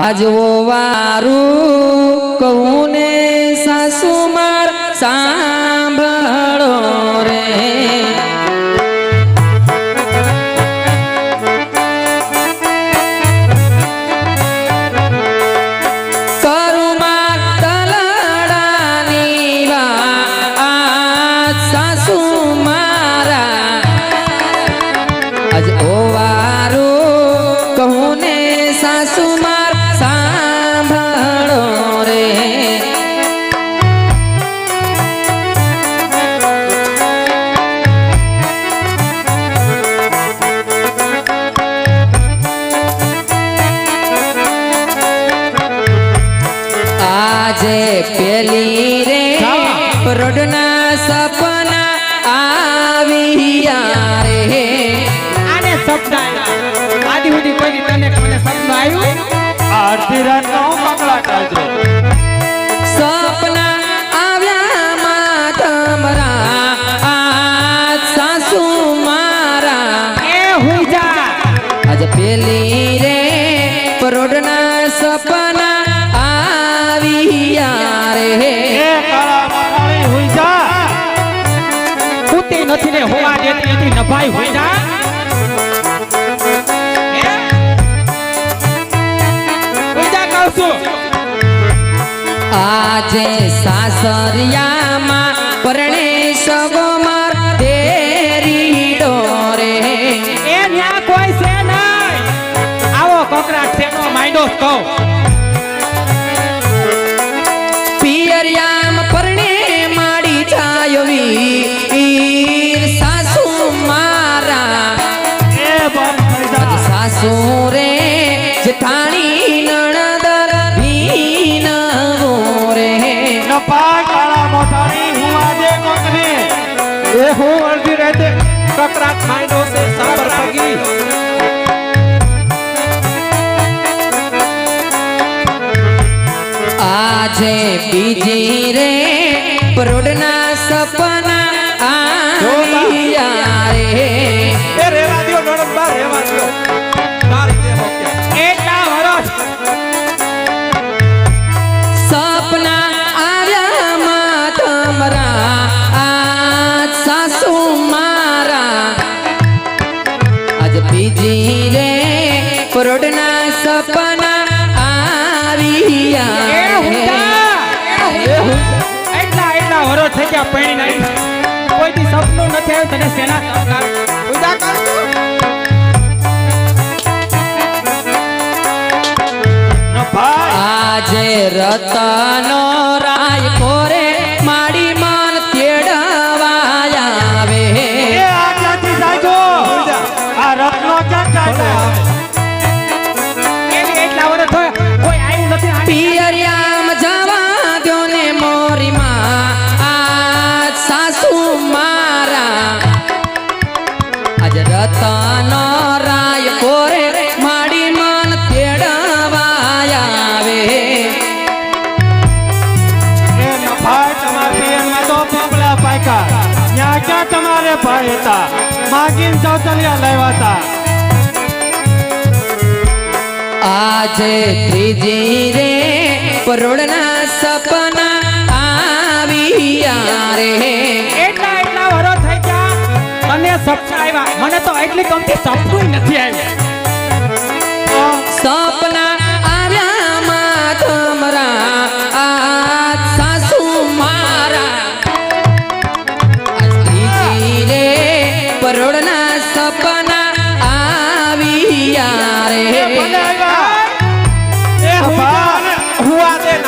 ભજવો વારું કહું ને આજે પેલી રે પરોડના સપ નથી રે હોવા દેતી હતી નભાઈ હોય ના આજે સાસરિયામાં પરણે સગો માર તેરી ડોરે. એ ન્યા કોઈ છે નહીં. આવો કોકરા ઠેનો માંડો કહું. છે બીજી રે. પરોડના રૂપિયા પૈણી નાખી કોઈ સપનું નથી આવ્યું તને સેના સરકાર પૂજા કર આજે રતનો હતા માગીને ચૌતલિયા લેવાતા આજે ત્રીજી રે કરોડના સપના આવ્યા રે એટલા એટલા વરો થઈ ગયા મને સપના આવ્યા મને તો એટલી કમથી સપનું નથી આવ્યા સપના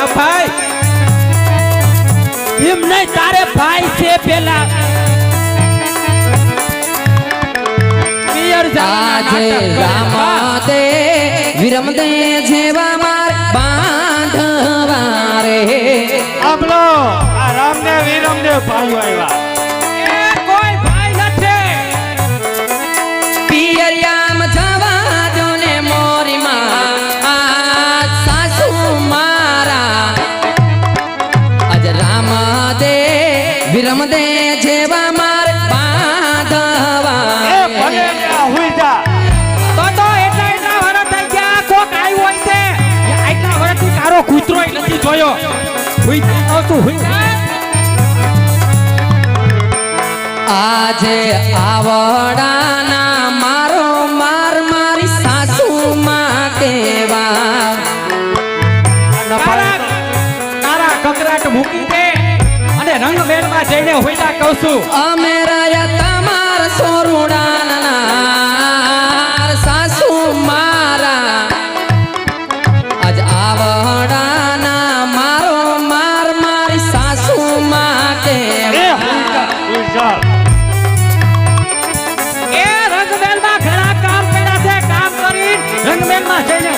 ના ભાઈ. એમ નહીં તારે ભાઈ છે પેલા. વિરમ દે જેવા માર બાંધવા રે. આપલો આ રામને વિરમ દે ભાઈ આવ્યા. છું હુઈ આજે આવડાના મારો માર મારી સાસુ માં કેવા તારા તારા કકરાટ મૂકી દે અને રંગમેળમાં જઈને હોઈતા કહું છું. અમે રહ્યા તમાર સોરુડાના સાસુ મારા. આજ આવડાના 妈呀！